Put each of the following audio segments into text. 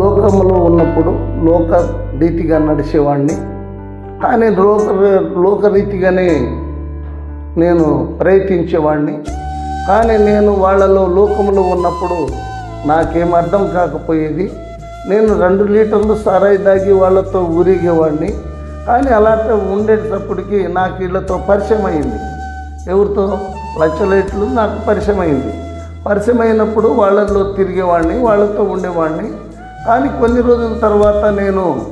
లోకంలో ఉన్నప్పుడు లోక రీతిగా నడిచేవాడిని కానీ లోక లోకరీతిగానే నేను ప్రయత్నించేవాడిని కానీ నేను వాళ్ళలో లోకంలో ఉన్నప్పుడు నాకేం అర్థం కాకపోయేది. నేను రెండు లీటర్లు సారాయి దాగి వాళ్ళతో ఊరిగేవాడిని కానీ అలా ఉండేటప్పటికి నాకు వీళ్ళతో పరిచయం అయింది. ఎవరితో? లచ్చలేట్లు నాకు పరిచయం అయింది. పరిచయం అయినప్పుడు వాళ్ళల్లో తిరిగేవాడిని వాళ్ళతో ఉండేవాడిని కానీ కొన్ని రోజుల తర్వాత నేను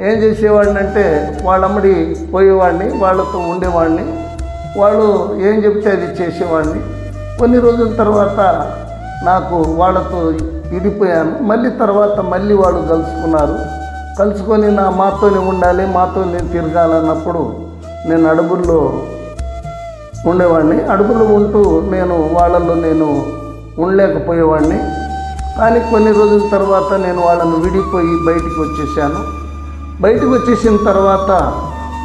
ఏం చేసేవాడిని అంటే వాళ్ళమ్మడి పోయేవాడిని వాళ్ళతో ఉండేవాడిని. వాళ్ళు ఏం చెప్తే అది చేసేవాడిని. కొన్ని రోజుల తర్వాత నాకు వాళ్ళతో విడిపోయాను మళ్ళీ తర్వాత మళ్ళీ వాళ్ళు కలుసుకున్నారు. కలుసుకొని నా మాతోనే ఉండాలి మాతో నేను తిరగాలన్నప్పుడు నేను అడుగుల్లో ఉండేవాడిని. అడుగులు ఉంటూ నేను వాళ్ళల్లో నేను ఉండలేకపోయేవాడిని. కానీ కొన్ని రోజుల తర్వాత నేను వాళ్ళను విడిపోయి బయటికి వచ్చేసాను. బయటకు వచ్చేసిన తర్వాత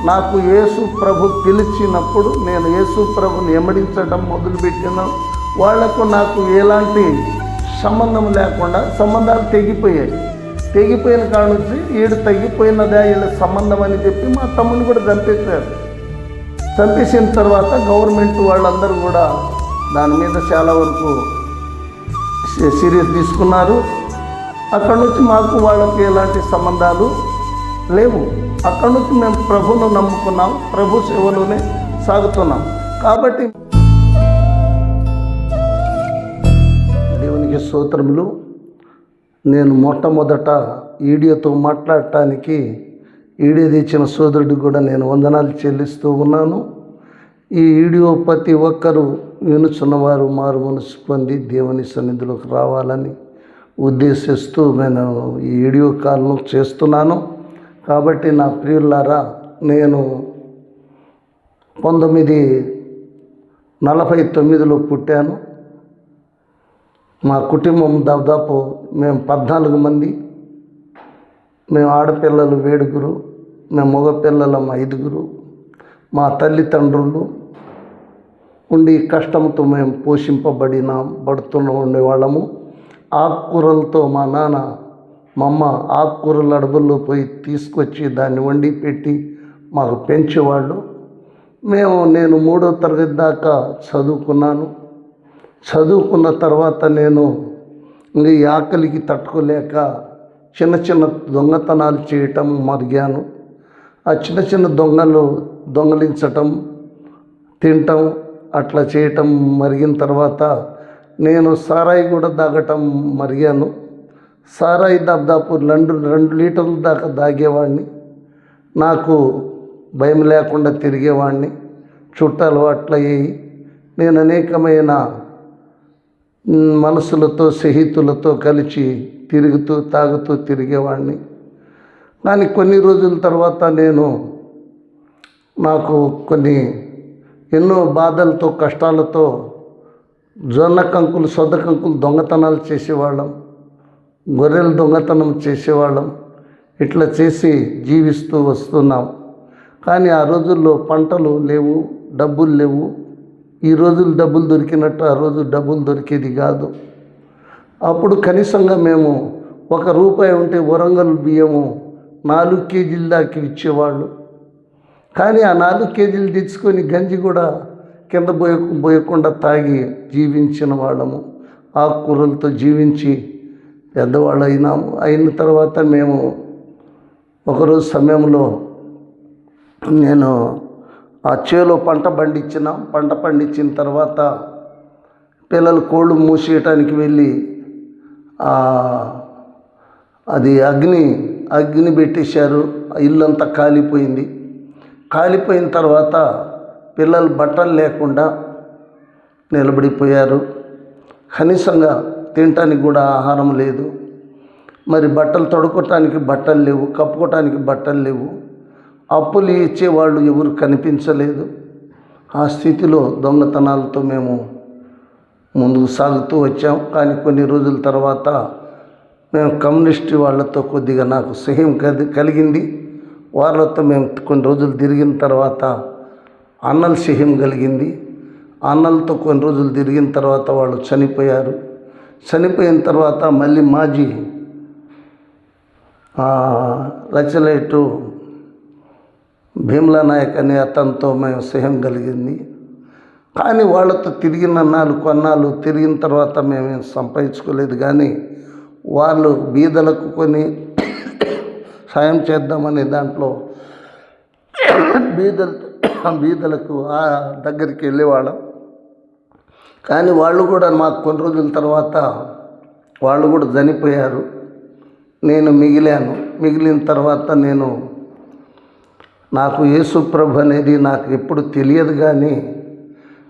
నాకు యేసు ప్రభు పిలిచినప్పుడు నేను యేసు ప్రభుని ఎమడించడం మొదలుపెట్టిన. వాళ్ళకు నాకు ఎలాంటి సంబంధం లేకుండా సంబంధాలు తెగిపోయాయి. తెగిపోయిన కాడ నుంచి ఈడు తగ్గిపోయినదా వీళ్ళ సంబంధం అని చెప్పి మా తమ్ముని కూడా చంపేశారు. చంపేసిన తర్వాత గవర్నమెంట్ వాళ్ళందరూ కూడా దాని మీద చాలా వరకు సీరియస్ తీసుకున్నారు? అక్కడ నుంచి మాకు వాళ్ళకి ఎలాంటి సంబంధాలు లేవు. అక్కడ నుంచి మేము ప్రభును నమ్ముకున్నాం ప్రభు సేవలోనే సాగుతున్నాం. కాబట్టి దేవునికి స్తోత్రములు. నేను మొట్టమొదట ఈడియోతో మాట్లాడటానికి ఈడియో తెచ్చిన సోదరుడికి కూడా నేను వందనాలు చెల్లిస్తూ ఉన్నాను. ఈ వీడియో ప్రతి ఒక్కరూ వినుచున్నవారు మారు మనసు పొంది దేవుని సన్నిధిలోకి రావాలని ఉద్దేశిస్తూ నేను ఈ వీడియో కాల్ను చేస్తున్నాను. కాబట్టి నా ప్రియులారా నేను పంతొమ్మిది నలభై తొమ్మిదిలో పుట్టాను. మా కుటుంబం దాదాపు మేము పద్నాలుగు మంది. మేము ఆడపిల్లలు ఏడుగురు. మేము మగపిల్లలం ఐదుగురు. మా తల్లిదండ్రులు ఉండి కష్టంతో మేము పోషింపబడిన పడుతున్న ఉండేవాళ్ళము. ఆకుకూరలతో మా నాన్న మా అమ్మ ఆకుకూరల అడవుల్లో పోయి తీసుకొచ్చి దాన్ని వండి పెట్టి మాకు పెంచేవాళ్ళు. మేము నేను మూడో తరగతి దాకా చదువుకున్నాను. చదువుకున్న తర్వాత నేను ఈ ఆకలికి తట్టుకోలేక చిన్న చిన్న దొంగతనాలు చేయటం మరిగాను. ఆ చిన్న చిన్న దొంగలు దొంగలించటం తినటం అట్లా చేయటం మరిగిన తర్వాత నేను సారాయి కూడా దాగటం మరిగాను. సారాయి దాదాపు రెండు రెండు లీటర్ల దాకా దాగేవాడిని నాకు భయం లేకుండా తిరిగేవాడిని చుట్టాలు అట్లయ్యాయి నేను అనేకమైన మనసులతో స్నేహితులతో కలిసి తిరుగుతూ తాగుతూ తిరిగేవాడిని కానీ కొన్ని రోజుల తర్వాత నేను నాకు కొన్ని ఎన్నో బాధలతో కష్టాలతో జొన్న కంకులు సొద్ద కంకులు దొంగతనాలు చేసేవాళ్ళం. గొర్రెలు దొంగతనం చేసేవాళ్ళం. ఇట్లా చేసి జీవిస్తూ వస్తున్నాం. కానీ ఆ రోజుల్లో పంటలు లేవు డబ్బులు లేవు. ఈ రోజులు డబ్బులు దొరికినట్టు ఆ రోజు డబ్బులు దొరికేది కాదు. అప్పుడు కనీసంగా మేము ఒక రూపాయి ఉంటే వరంగల్ బియ్యము నాలుగు కేజీల దాకా ఇచ్చేవాళ్ళు. కానీ ఆ నాలుగు కేజీలు తెచ్చుకొని గంజి కూడా కింద పోయ పోయకుండా తాగి జీవించిన వాళ్ళము. ఆకుకూరలతో జీవించి పెద్దవాళ్ళు అయినాము అయిన తర్వాత మేము ఒకరోజు సమయంలో నేను ఆ చేలో పంట పండించినాం. పంట పండించిన తర్వాత పిల్లలు కోళ్ళు మూసేయటానికి వెళ్ళి అది అగ్ని అగ్ని పెట్టేశారు. ఆ ఇల్లంతా కాలిపోయింది. కాలిపోయిన తర్వాత పిల్లలు బట్టలు లేకుండా నిలబడిపోయారు. కనీసంగా తినటానికి కూడా ఆహారం లేదు. మరి బట్టలు తొడుకోవటానికి బట్టలు లేవు కప్పుకోవటానికి బట్టలు లేవు. అప్పులు ఇచ్చేవాళ్ళు ఎవరు కనిపించలేదు. ఆ స్థితిలో దొంగతనాలతో మేము ముందుకు సాగుతూ వచ్చాం. కానీ కొన్ని రోజుల తర్వాత మేము కమ్యూనిస్ట్ వాళ్ళతో కొద్దిగా నాకు సహ్యం కది కలిగింది. వాళ్ళతో మేము కొన్ని రోజులు తిరిగిన తర్వాత అన్నల సిహిం కలిగింది. అన్నలతో కొన్ని రోజులు తిరిగిన తర్వాత వాళ్ళు చనిపోయారు. చనిపోయిన తర్వాత మళ్ళీ మాజీ ఆ, భీమ్లా నాయక్ అనే అతనితో మేము స్నేహం కలిగింది. కానీ వాళ్ళతో తిరిగిన నాలుగు కొన్నాళ్ళు తిరిగిన తర్వాత మేము సంపాదించుకోలేదు. కానీ వాళ్ళు బీదలకు కొని సాయం చేద్దామనే దాంట్లో బీదలు బీదలకు ఆ దగ్గరికి వెళ్ళేవాళ్ళం. కానీ వాళ్ళు కూడా మాకు కొన్ని రోజుల తర్వాత వాళ్ళు కూడా చనిపోయారు. నేను మిగిలాను. మిగిలిన తర్వాత నేను నాకు యేసుప్రభు అనేది నాకు ఎప్పుడు తెలియదు కానీ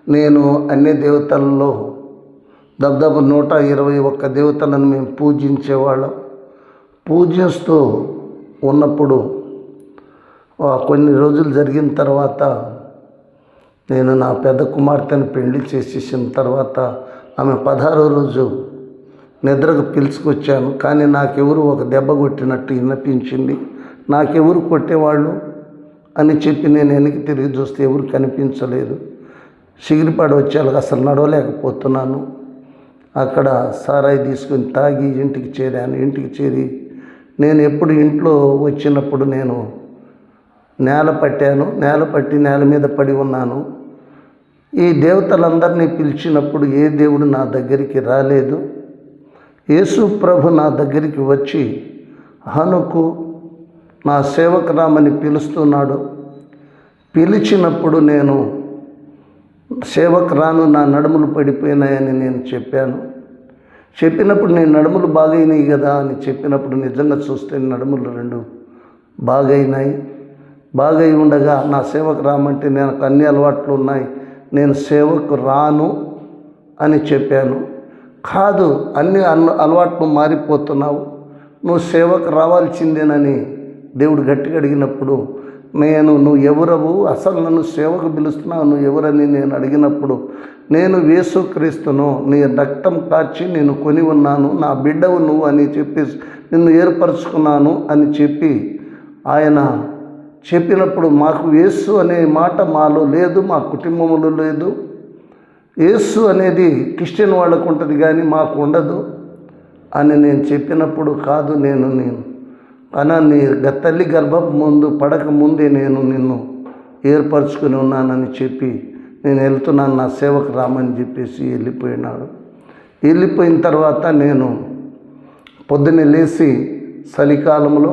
నేను అన్ని దేవతలలో దాదాపు నూట ఇరవై ఒక్క దేవతలను మేము పూజించేవాళ్ళం. పూజిస్తూ ఉన్నప్పుడు కొన్ని రోజులు జరిగిన తర్వాత నేను నా పెద్ద కుమార్తెను పెళ్ళి చేసేసిన తర్వాత ఆమె పదహారో రోజు నిద్రకు పిలుచుకొచ్చాను. కానీ నాకెవరు ఒక దెబ్బ కొట్టినట్టు వినిపించింది. నాకెవరు కొట్టేవాళ్ళు అని చెప్పి నేను వెనక్కి తిరిగి చూస్తే ఎవరు కనిపించలేదు. సిగిరిపాడు వచ్చేలాగా అసలు నడవలేకపోతున్నాను. అక్కడ సారాయి తీసుకొని తాగి ఇంటికి చేరాను. ఇంటికి చేరి నేను ఎప్పుడు ఇంట్లో వచ్చినప్పుడు నేను నేల పట్టాను నేల పట్టి నేల మీద పడి ఉన్నాను. ఈ దేవతలందరినీ పిలిచినప్పుడు ఏ దేవుడు నా దగ్గరికి రాలేదు. యేసు ప్రభు నా దగ్గరికి వచ్చి హనుకు నా సేవకురామని పిలుస్తున్నాడు. పిలిచినప్పుడు నేను సేవకురాను నా నడుములు పడిపోయినాయని నేను చెప్పాను. చెప్పినప్పుడు నేను నడుములు బాగైనాయి కదా అని చెప్పినప్పుడు నిజంగా చూస్తే నడుములు రెండు బాగైనాయి. బాగై ఉండగా నా సేవకు రామంటే నాకు అన్ని అలవాట్లు ఉన్నాయి. నేను సేవకు రాను అని చెప్పాను. కాదు అన్ని అలవాట్లు మారిపోతున్నావు. నువ్వు సేవకు రావాల్సిందేనని దేవుడు గట్టిగా అడిగినప్పుడు నేను నువ్వు ఎవరవు? అసలు నన్ను సేవకు పిలుస్తున్నావు? నువ్వు ఎవరని నేను అడిగినప్పుడు నేను వేసుక్రీస్తును నీ రక్తం కార్చి నేను కొని ఉన్నాను నా బిడ్డవు నువ్వు అని చెప్పి నిన్ను ఏర్పరచుకున్నాను అని చెప్పి ఆయన చెప్పినప్పుడు మాకు యేసు అనే మాట మాలో లేదు మా కుటుంబంలో లేదు. యేసు అనేది క్రిస్టియన్ వాళ్ళకు ఉంటుంది కానీ మాకు ఉండదు అని నేను చెప్పినప్పుడు కాదు నేను నేను అనా నీ తల్లి గర్భం ముందు పడక ముందే నేను నిన్ను ఏర్పరచుకుని ఉన్నానని చెప్పి నేను వెళ్తున్నాను నా సేవకు రామని చెప్పేసి వెళ్ళిపోయినాడు. వెళ్ళిపోయిన తర్వాత నేను పొద్దున్నే లేచి చలికాలంలో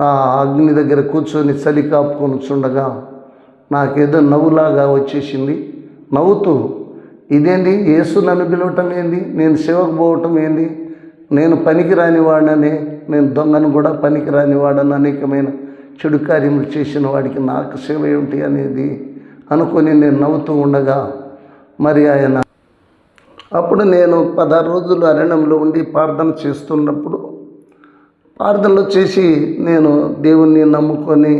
ఆ అగ్ని దగ్గర కూర్చొని చలి కాపుకొని చుండగా నాకేదో నవ్వులాగా వచ్చేసింది. నవ్వుతూ ఇదేంటి యేసు నన్ను పిలవటం ఏంది? నేను సేవకు పోవటం ఏంది? నేను పనికి రాని వాడిననే నేను దొంగను కూడా పనికిరాని వాడని అనేకమైన చెడు కార్యములు చేసిన వాడికి నాకు సేవ ఏమిటి అనేది అనుకొని నేను నవ్వుతూ ఉండగా మరి ఆయన అప్పుడు నేను పదహారు రోజులు అరణ్యంలో ఉండి ప్రార్థన చేస్తున్నప్పుడు ప్రార్థనలు చేసి నేను దేవుణ్ణి నమ్ముకొని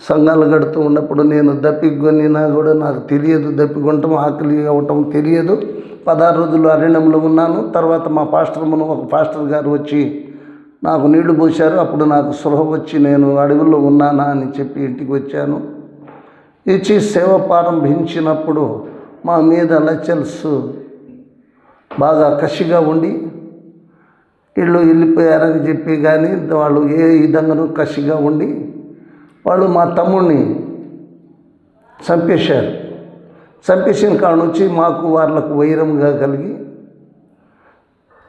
సంఘాలు గడుతూ ఉన్నప్పుడు నేను దప్పికొనినా కూడా నాకు తెలియదు. దప్పికొనటం ఆకలి అవ్వటం తెలియదు. పదహారు రోజులు అరణ్యంలో ఉన్నాను. తర్వాత మా పాస్టర్మును ఒక పాస్టర్ గారు వచ్చి నాకు నీళ్ళు పోశారు. అప్పుడు నాకు సృహ వచ్చి నేను అడవుల్లో ఉన్నానా అని చెప్పి ఇంటికి వచ్చాను. ఇచ్చి సేవ ప్రారంభించినప్పుడు మా మీద లెక్చర్స్ బాగా కసిగా ఉండి వీళ్ళు వెళ్ళిపోయారని చెప్పి కానీ వాళ్ళు ఏ విధంగానూ కసిగా ఉండి వాళ్ళు మా తమ్ముడిని చంపేశారు. చంపేసిన కాడ నుంచి మాకు వాళ్ళకు వైరంగా కలిగి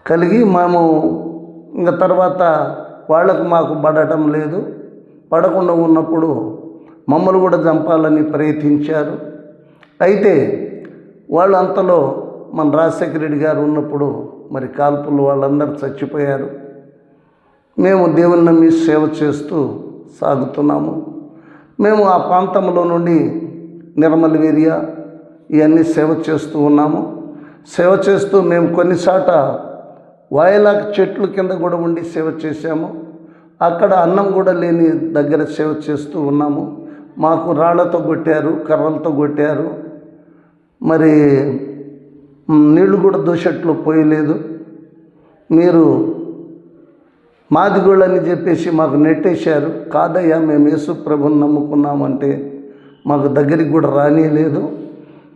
కలిగి మేము ఇంకా తర్వాత వాళ్ళకు మాకు పడటం లేదు. పడకుండా ఉన్నప్పుడు మమ్మల్ని కూడా చంపాలని ప్రయత్నించారు. అయితే వాళ్ళు అంతలో మన రాజశేఖర రెడ్డి గారు ఉన్నప్పుడు మరి కాల్పులు వాళ్ళందరూ చచ్చిపోయారు. మేము దేవుని నమ్మి సేవ చేస్తూ సాగుతున్నాము. మేము ఆ ప్రాంతంలో నుండి నిర్మల్ వేరియా ఇవన్నీ సేవ చేస్తూ ఉన్నాము. సేవ చేస్తూ మేము కొన్నిసాట వాయలాక్ చెట్లు కింద కూడా ఉండి సేవ చేశాము. అక్కడ అన్నం కూడా లేని దగ్గర సేవ చేస్తూ ఉన్నాము. మాకు రాళ్ళతో కొట్టారు కర్రలతో కొట్టారు. మరి నీళ్ళు కూడా దూషట్లు పోయలేదు. మీరు మాదిగోళ్ళని చెప్పేసి మాకు నెట్టేశారు. కాదయ్యా మేము యేసు ప్రభుని నమ్ముకున్నామంటే మాకు దగ్గరికి కూడా రానియలేదు.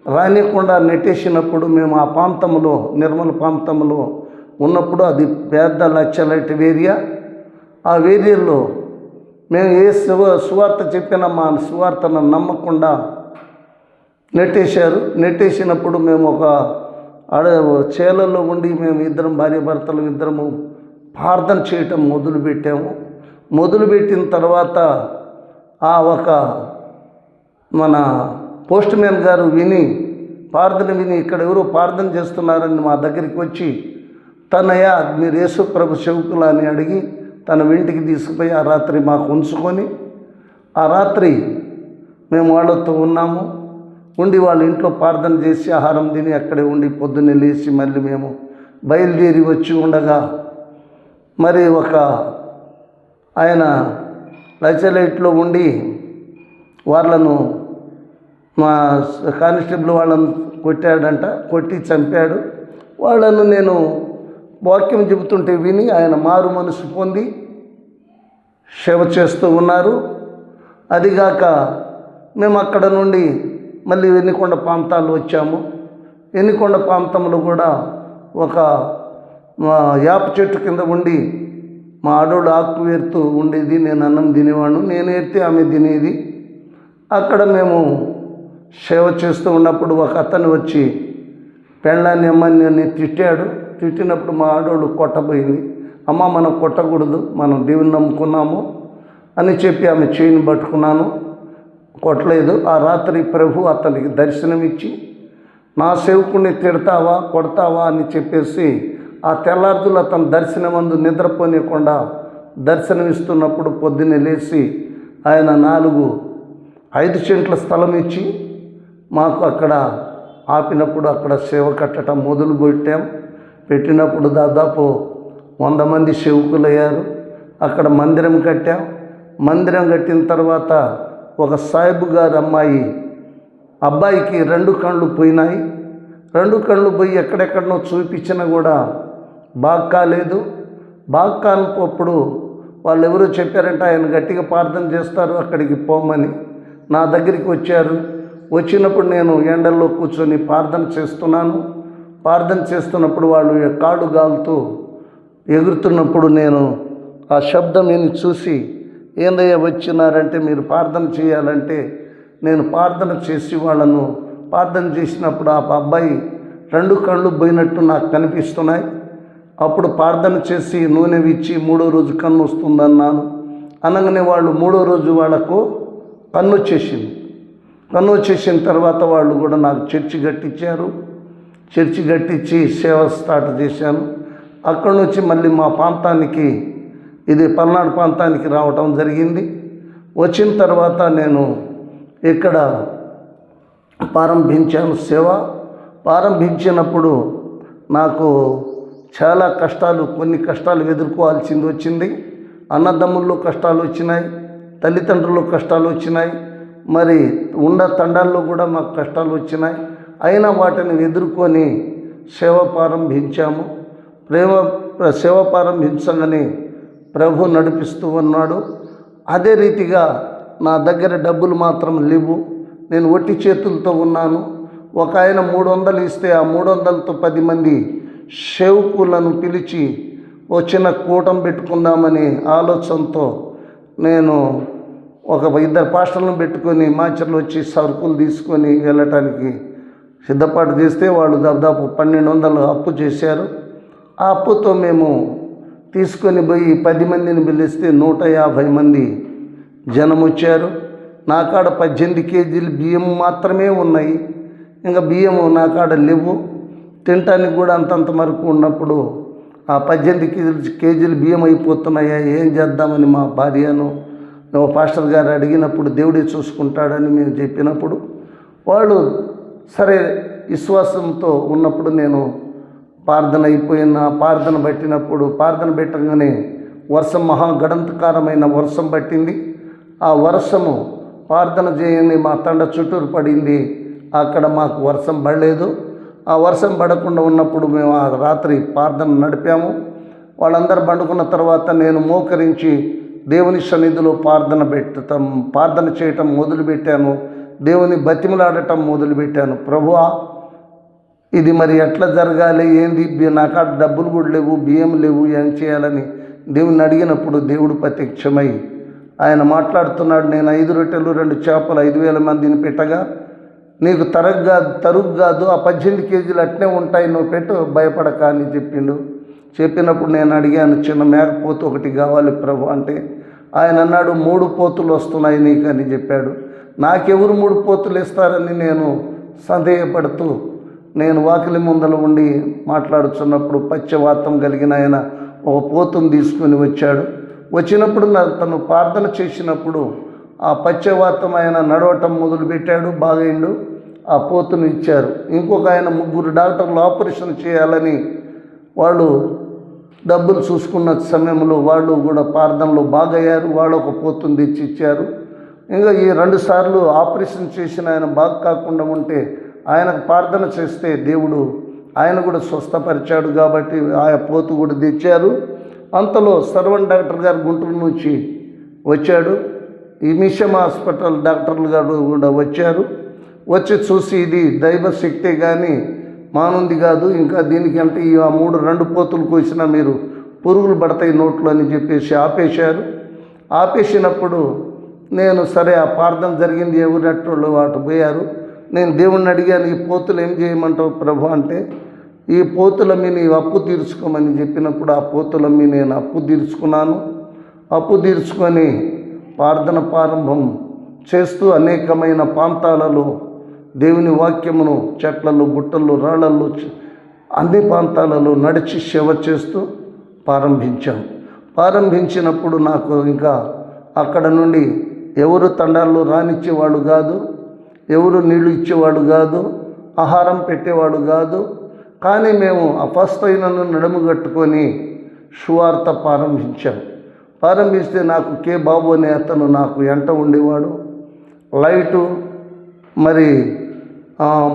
రానియకుండా నెట్టేసినప్పుడు మేము ఆ ప్రాంతంలో నిర్మల ప్రాంతంలో ఉన్నప్పుడు అది పెద్ద లచ్చలైట్ ఏరియా ఆ వేదికల్లో మేము ఏ శివ సువార్త చెప్పినా మా సువార్తను నమ్మకుండా నెట్టేశారు. నెట్టేసినప్పుడు మేము ఒక ఆడ చేలల్లో ఉండి మేము ఇద్దరం భార్య భర్తలు ఇద్దరము ప్రార్థన చేయటం మొదలుపెట్టాము. మొదలుపెట్టిన తర్వాత ఆ ఒక మన పోస్ట్ మ్యాన్ గారు విని ప్రార్థన విని ఇక్కడ ఎవరో ప్రార్థన చేస్తున్నారని మా దగ్గరికి వచ్చి తనయ మీరు యేసు ప్రభు అని అడిగి తన ఇంటికి తీసుకుపోయి ఆ రాత్రి మాకు ఉంచుకొని ఆ రాత్రి మేము వాళ్ళతో ఉన్నాము. ఉండి వాళ్ళ ఇంట్లో ప్రార్థన చేసి ఆహారం తిని అక్కడే ఉండి పొద్దున్నే లేచి మళ్ళీ మేము బయలుదేరి వచ్చి ఉండగా మరి ఒక ఆయన లైట్లో ఉండి వాళ్ళను మా కానిస్టేబుల్ వాళ్ళను కొట్టాడంట కొట్టి చంపాడు. వాళ్ళను నేను వాక్యం చెబుతుంటే విని ఆయన మారు మనసు పొంది సేవ చేస్తూ ఉన్నారు. అదిగాక మేము అక్కడ నుండి మళ్ళీ ఎన్నికొండ ప్రాంతాలు వచ్చాము. ఎన్నికొండ ప్రాంతంలో కూడా ఒక మా యాప చెట్టు కింద ఉండి మా ఆడోడు ఆకు ఏరుతూ ఉండేది. నేను అన్నం తినేవాడు నేను ఏరితే ఆమె తినేది. అక్కడ మేము సేవ చేస్తూ ఉన్నప్పుడు ఒక అతను వచ్చి పెళ్ళాన్ని అమ్మని అని తిట్టాడు. తిట్టినప్పుడు మా ఆడోళ్ళు కొట్టబోయింది అమ్మ మనం కొట్టకూడదు మనం దేవుని నమ్ముకున్నాము అని చెప్పి ఆమె చేయిని పట్టుకున్నాను. కొట్టలేదు. ఆ రాత్రి ప్రభు అతనికి దర్శనమిచ్చి నా సేవకుడిని తిడతావా కొడతావా అని చెప్పేసి ఆ తెల్లార్దులు అతను దర్శనమందు నిద్రపోనియకుండా దర్శనమిస్తున్నప్పుడు పొద్దున్నే లేచి ఆయన నాలుగు ఐదు సెంట్ల స్థలం ఇచ్చి మాకు అక్కడ ఆపినప్పుడు అక్కడ సేవ కట్టడం మొదలు పెట్టాం పెట్టినప్పుడు దాదాపు వంద మంది సేవకులయ్యారు. అక్కడ మందిరం కట్టాం. మందిరం కట్టిన తర్వాత ఒక సాయిబు గారు అమ్మాయి అబ్బాయికి రెండు కళ్ళు పోయినాయి. రెండు కళ్ళు పోయి ఎక్కడెక్కడనో చూపించినా కూడా బాగా కాలేదు బాగా కానప్పుడు వాళ్ళు ఎవరో చెప్పారంటే ఆయన గట్టిగా ప్రార్థన చేస్తారు అక్కడికి పోమని. నా దగ్గరికి వచ్చారు. వచ్చినప్పుడు నేను ఎండల్లో కూర్చొని ప్రార్థన చేస్తున్నాను. ప్రార్థన చేస్తున్నప్పుడు వాళ్ళు కాడు గాలుతూ ఎగురుతున్నప్పుడు నేను ఆ శబ్దం నేను చూసి ఏందయ్యా వచ్చినారంటే మీరు ప్రార్థన చేయాలంటే నేను ప్రార్థన చేసి వాళ్ళను ప్రార్థన చేసినప్పుడు ఆ అబ్బాయి రెండు కళ్ళు పోయినట్టు నాకు కనిపిస్తున్నాయి. అప్పుడు ప్రార్థన చేసి నూనె ఇచ్చి మూడో రోజు కన్ను వస్తుందన్నాను. అనగానే వాళ్ళు మూడో రోజు వాళ్ళకు కన్ను వచ్చేసింది. కన్ను వచ్చేసిన తర్వాత వాళ్ళు కూడా నాకు చర్చి కట్టించారు. చర్చి కట్టించి సేవ స్టార్ట్ చేశాను. అక్కడి నుంచి మళ్ళీ మా ప్రాంతానికి ఇది పల్నాడు ప్రాంతానికి రావటం జరిగింది. వచ్చిన తర్వాత నేను ఇక్కడ ప్రారంభించాను సేవ. ప్రారంభించినప్పుడు నాకు చాలా కష్టాలు కొన్ని కష్టాలు ఎదుర్కోవాల్సింది వచ్చింది. అన్నదమ్ముల్లో కష్టాలు వచ్చినాయి తల్లిదండ్రులు కష్టాలు వచ్చినాయి. మరి ఉండ తండాల్లో కూడా మాకు కష్టాలు వచ్చినాయి. అయినా వాటిని ఎదుర్కొని సేవ ప్రారంభించాము. ప్రేమ సేవ ప్రారంభించగానే ప్రభు నడిపిస్తూ ఉన్నాడు. అదే రీతిగా నా దగ్గర డబ్బులు మాత్రం లేవు. నేను ఒట్టి చేతులతో ఉన్నాను. ఒక ఆయన మూడు వందలు ఇస్తే ఆ మూడు వందలతో పది మంది సేవకులను పిలిచి ఓ చిన్న కూటం పెట్టుకుందామని ఆలోచనతో నేను ఒక ఇద్దరు పాస్టర్లను పెట్టుకొని మాచర్లు వచ్చి సరుకులు తీసుకొని వెళ్ళటానికి సిద్ధపాటు చేస్తే వాళ్ళు దాదాపు పన్నెండు వందలు అప్పు చేశారు. ఆ అప్పుతో మేము తీసుకొని పోయి పది మందిని పిలిస్తే నూట యాభై మంది జనం వచ్చారు. నాకాడ పద్దెనిమిది కేజీలు బియ్యం మాత్రమే ఉన్నాయి. ఇంకా బియ్యం నాకాడ లేవు. తినటానికి కూడా అంతంత వరకు ఉన్నప్పుడు ఆ పద్దెనిమిది కేజీలు కేజీలు బియ్యం అయిపోతున్నాయా? ఏం చేద్దామని మా భార్యను పాస్టర్ గారు అడిగినప్పుడు దేవుడే చూసుకుంటాడని మేము చెప్పినప్పుడు వాళ్ళు సరే విశ్వాసంతో ఉన్నప్పుడు నేను ప్రార్థన అయిపోయిన ప్రార్థన పట్టినప్పుడు ప్రార్థన పెట్టగానే వర్షం మహాగడంతకారమైన వర్షం పట్టింది. ఆ వర్షము ప్రార్థన చేయని మా తండ చుట్టూరు పడింది. అక్కడ మాకు వర్షం పడలేదు. ఆ వర్షం పడకుండా ఉన్నప్పుడు మేము ఆ రాత్రి ప్రార్థన నడిపాము. వాళ్ళందరూ పండుకున్న తర్వాత నేను మోకరించి దేవుని సన్నిధిలో ప్రార్థన పెట్టడం ప్రార్థన చేయటం మొదలుపెట్టాను. దేవుని బతిమలాడటం మొదలుపెట్టాను. ప్రభువా ఇది మరి ఎట్లా జరగాలి? ఏంది? నాకు డబ్బులు కూడా లేవు బియ్యం లేవు ఏం చేయాలని దేవుని అడిగినప్పుడు దేవుడు ప్రత్యక్షమై ఆయన మాట్లాడుతున్నాడు నేను ఐదు రొట్టెలు రెండు చేపలు ఐదు వేల మందిని పెట్టగా నీకు తరగ్గా తరుగు కాదు ఆ పద్దెనిమిది కేజీలు అట్నే ఉంటాయి నువ్వు పెట్టు భయపడక అని చెప్పిండు. చెప్పినప్పుడు నేను అడిగాను చిన్న మేకపోతు ఒకటి కావాలి ప్రభు అంటే ఆయన అన్నాడు మూడు పోతులు వస్తున్నాయి నీకు అని చెప్పాడు. నాకెవరు మూడు పోతులు ఇస్తారని నేను సందేహపడుతూ నేను వాకిలి ముందల ఉండి మాట్లాడుచున్నప్పుడు పచ్చవాతం కలిగిన ఆయన ఒక పోతుని తీసుకొని వచ్చాడు. వచ్చినప్పుడు నా తను ప్రార్థన చేసినప్పుడు ఆ పచ్చవాతం ఆయన నడవటం మొదలుపెట్టాడు బాగైండు. ఆ పోతును ఇచ్చారు. ఇంకొక ఆయన ముగ్గురు డాక్టర్లు ఆపరేషన్ చేయాలని వాళ్ళు డబ్బులు చూసుకున్న సమయంలో వాళ్ళు కూడా ప్రార్థనలో బాగయ్యారు. వాళ్ళు ఒక పోతుని తెచ్చి ఇచ్చారు ఇంకా ఈ రెండు సార్లు ఆపరేషన్ చేసిన ఆయన బాగు కాకుండా ఉంటే ఆయనకు ప్రార్థన చేస్తే దేవుడు ఆయన కూడా స్వస్థపరిచాడు కాబట్టి ఆయా పోతు కూడా తెచ్చారు. అంతలో సర్వన్ డాక్టర్ గారు గుంటూరు నుంచి వచ్చాడు. ఈ మిషన్ హాస్పిటల్ డాక్టర్లు గారు కూడా వచ్చారు. వచ్చి చూసి ఇది దైవ శక్తే కానీ మానుంది కాదు. ఇంకా దీనికంటే ఈ ఆ మూడు రెండు పోతులు కోసినా మీరు పురుగులు పడతాయి నోట్లో అని చెప్పేసి ఆపేశారు. ఆపేసినప్పుడు నేను సరే ఆ ప్రార్థన జరిగింది ఎవరినట్లు వాటి పోయారు. నేను దేవుణ్ణి అడిగాను ఈ పోతులు ఏం చేయమంటావు ప్రభు? అంటే ఈ పోతులమ్మి నీ అప్పు తీర్చుకోమని చెప్పినప్పుడు ఆ పోతులమ్మి నేను అప్పు తీర్చుకున్నాను. అప్పు తీర్చుకొని ప్రార్థన ప్రారంభం చేస్తూ అనేకమైన ప్రాంతాలలో దేవుని వాక్యమును చెట్లలో గుట్టల్లో రాళ్ళల్లో అన్ని ప్రాంతాలలో నడిచి సేవ చేస్తూ ప్రారంభించాం ప్రారంభించినప్పుడు నాకు ఇంకా అక్కడ నుండి ఎవరు తండాల్లో రానిచ్చేవాడు కాదు ఎవరు నీళ్ళు ఇచ్చేవాడు కాదు ఆహారం పెట్టేవాడు కాదు. కానీ మేము అపస్తైనను నడుముగట్టుకొని సువార్త ప్రారంభించాం. ప్రారంభిస్తే నాకు కే బాబు అనే అతను నాకు ఎంట ఉండేవాడు. లైటు మరి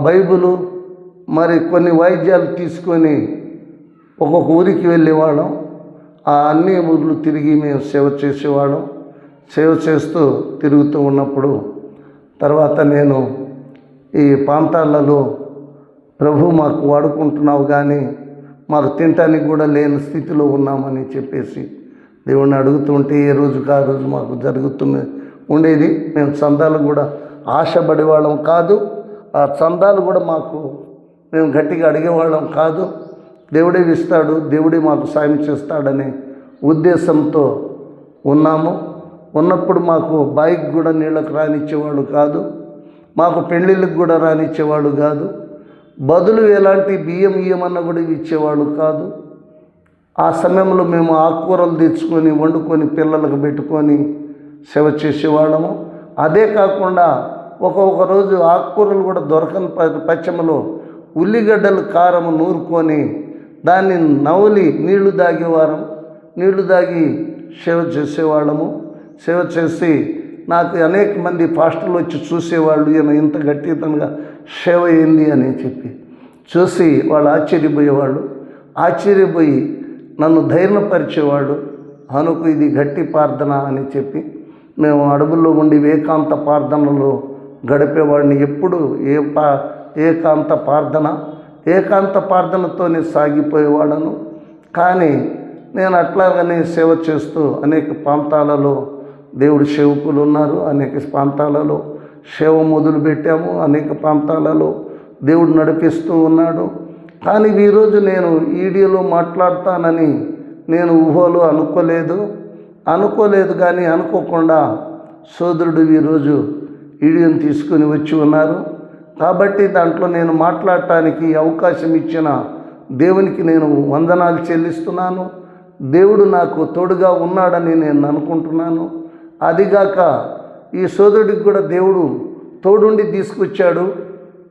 బైబులు మరి కొన్ని వాయిద్యాలు తీసుకొని ఒక్కొక్క ఊరికి వెళ్ళేవాళ్ళం. ఆ అన్ని ఊర్లు తిరిగి మేము సేవ చేసేవాళ్ళం. సేవ చేస్తూ తిరుగుతూ ఉన్నప్పుడు తర్వాత నేను ఈ ప్రాంతాలలో ప్రభు మాకు వాడుకుంటున్నావు కానీ మాకు తినటానికి కూడా లేని స్థితిలో ఉన్నామని చెప్పేసి దేవుణ్ణి అడుగుతుంటే ఏ రోజుకి ఆ రోజు మాకు జరుగుతున్న ఉండేది. మేము చందాలు కూడా ఆశపడేవాళ్ళం కాదు. ఆ చందాలు కూడా మాకు మేము గట్టిగా అడిగేవాళ్ళం కాదు. దేవుడే ఇస్తాడు దేవుడే మాకు సాయం చేస్తాడనే ఉద్దేశంతో ఉన్నాము. ఉన్నప్పుడు మాకు బైక్ కూడా నీళ్ళకు రానిచ్చేవాడు కాదు మాకు పెళ్ళిళ్ళకి కూడా రానిచ్చేవాడు కాదు బదులు ఎలాంటి బియ్యం ఇయ్యమన్నా కూడా ఇచ్చేవాడు కాదు. ఆ సమయంలో మేము ఆకుకూరలు తెచ్చుకొని వండుకొని పిల్లలకు పెట్టుకొని సేవ చేసేవాళ్ళము. అదే కాకుండా ఒక్కొక్క రోజు ఆకుకూరలు కూడా దొరకని ప- పచ్చమలో ఉల్లిగడ్డలు కారం నూరుకొని దాన్ని నవలి నీళ్ళు దాగేవారం నీళ్ళు దాగి సేవ చేసేవాళ్ళము. సేవ చేసి నాకు అనేక మంది పాస్టర్లు వచ్చి చూసేవాళ్ళు ఈయన ఇంత గట్టితనంగా సేవ అయింది అని చెప్పి చూసి వాళ్ళు ఆశ్చర్యపోయేవాళ్ళు. ఆశ్చర్యపోయి నన్ను ధైర్యపరిచేవాడు అనుకు ఇది గట్టి ప్రార్థన అని చెప్పి మేము అడవుల్లో ఉండి ఏకాంత ప్రార్థనలో గడిపేవాడిని. ఎప్పుడు ఏ పా ఏకాంత ప్రార్థన ఏకాంత ప్రార్థనతోనే సాగిపోయేవాడను. కానీ నేను అట్లాగనే సేవ చేస్తూ అనేక ప్రాంతాలలో దేవుడు సేవకులు ఉన్నారు అనేక ప్రాంతాలలో సేవ మొదలు పెట్టాము అనేక ప్రాంతాలలో దేవుడు నడిపిస్తూ ఉన్నాడు. కానీ ఈరోజు నేను ఈడియోలో మాట్లాడతానని నేను ఊహలో అనుకోలేదు. అనుకోలేదు కానీ అనుకోకుండా సోదరుడు ఈరోజు ఈడియోని తీసుకుని వచ్చి ఉన్నారు. కాబట్టి దాంట్లో నేను మాట్లాడటానికి అవకాశం ఇచ్చిన దేవునికి నేను వందనాలు చెల్లిస్తున్నాను. దేవుడు నాకు తోడుగా ఉన్నాడని నేను అనుకుంటున్నాను. అదిగాక ఈ సోదరుడికి కూడా దేవుడు తోడుండి తీసుకొచ్చాడు.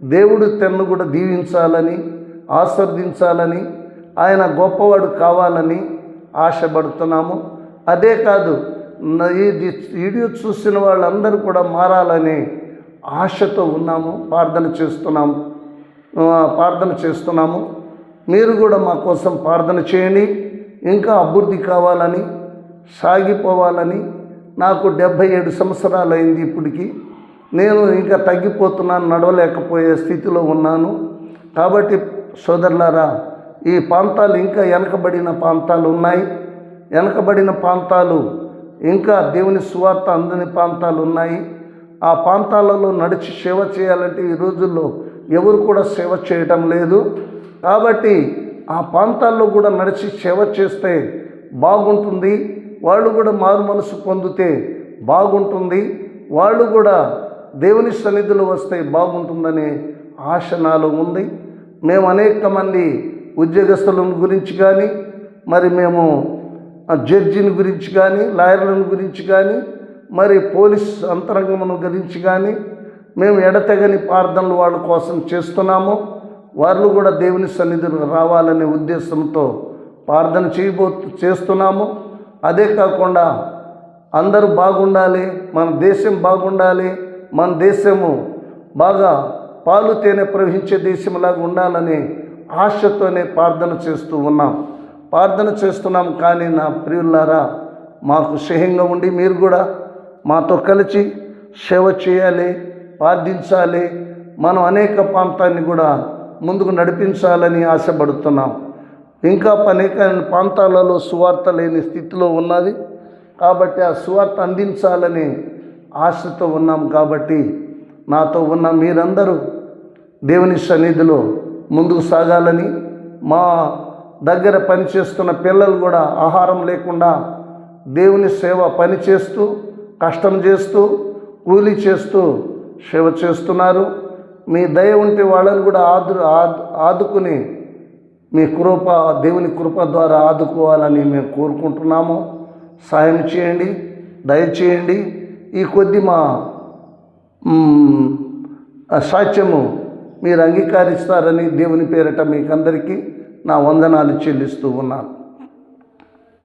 దేవుడు తెన్ను కూడా దీవించాలని ఆస్వాదించాలని ఆయన గొప్పవాడు కావాలని ఆశపడుతున్నాము. అదే కాదు ఈ ఇది వీడియో చూసిన వాళ్ళందరూ కూడా మారాలని ఆశతో ఉన్నాము ప్రార్థన చేస్తున్నాము ప్రార్థన చేస్తున్నాము. మీరు కూడా మా కోసం ప్రార్థన చేయండి. ఇంకా అభివృద్ధి కావాలని సాగిపోవాలని నాకు డెబ్భై ఏడు సంవత్సరాలు అయింది ఇప్పటికి. నేను ఇంకా తగ్గిపోతున్నాను నడవలేకపోయే స్థితిలో ఉన్నాను. కాబట్టి సోదరులారా ఈ ప్రాంతాలు ఇంకా వెనకబడిన ప్రాంతాలు ఉన్నాయి. వెనకబడిన ప్రాంతాలు ఇంకా దేవుని సువార్త అందని ప్రాంతాలు ఉన్నాయి. ఆ ప్రాంతాలలో నడిచి సేవ చేయాలంటే ఈ రోజుల్లో ఎవరు కూడా సేవ చేయటం లేదు. కాబట్టి ఆ ప్రాంతాల్లో కూడా నడిచి సేవ చేస్తే బాగుంటుంది. వాళ్ళు కూడా మారు మనసు పొందితే బాగుంటుంది. వాళ్ళు కూడా దేవుని సన్నిధిలో వస్తే బాగుంటుందనే ఆశ నాలో ఉంది. మేము అనేక మంది ఉద్యోగస్తుల గురించి కానీ మరి మేము జడ్జిని గురించి కానీ లాయర్లను గురించి కానీ మరి పోలీస్ అంతరంగమును గురించి కానీ మేము ఎడతెగని ప్రార్థనలు వాళ్ళ కోసం చేస్తున్నాము. వాళ్ళు కూడా దేవుని సన్నిధిలో రావాలనే ఉద్దేశంతో ప్రార్థన చేయబో చేస్తున్నాము. అదే కాకుండా అందరూ బాగుండాలి మన దేశం బాగుండాలి మన దేశము బాగా పాలు తేనె ప్రవహించే దేశంలాగా ఉండాలని ఆశతోనే ప్రార్థన చేస్తూ ఉన్నాం. ప్రార్థన చేస్తున్నాం కానీ నా ప్రియులారా మాకు స్నేహంగా ఉండి మీరు కూడా మాతో కలిసి సేవ చేయాలి ప్రార్థించాలి మనం అనేక ప్రాంతాన్ని కూడా ముందుకు నడిపించాలని ఆశపడుతున్నాం. ఇంకా అనేక ప్రాంతాలలో సువార్త లేని స్థితిలో ఉన్నది. కాబట్టి ఆ సువార్త అందించాలని ఆశతో ఉన్నాం కాబట్టి నాతో ఉన్న మీరందరూ దేవుని సన్నిధిలో ముందుకు సాగాలని మా దగ్గర పనిచేస్తున్న పిల్లలు కూడా ఆహారం లేకుండా దేవుని సేవ పని చేస్తూ కష్టం చేస్తూ కూలి చేస్తూ సేవ చేస్తున్నారు. మీ దయ ఉంటే వాళ్ళని కూడా ఆదు ఆదు ఆదుకుని మీ కృప దేవుని కృప ద్వారా ఆదుకోవాలని మేము కోరుకుంటున్నాము. సాయం చేయండి దయచేయండి. ఈ కొద్ది మా మ్, సాక్ష్యము మీరు అంగీకరిస్తారని దేవుని పేరట మీకందరికీ నా వందనాలు చెల్లిస్తూ ఉన్నాను.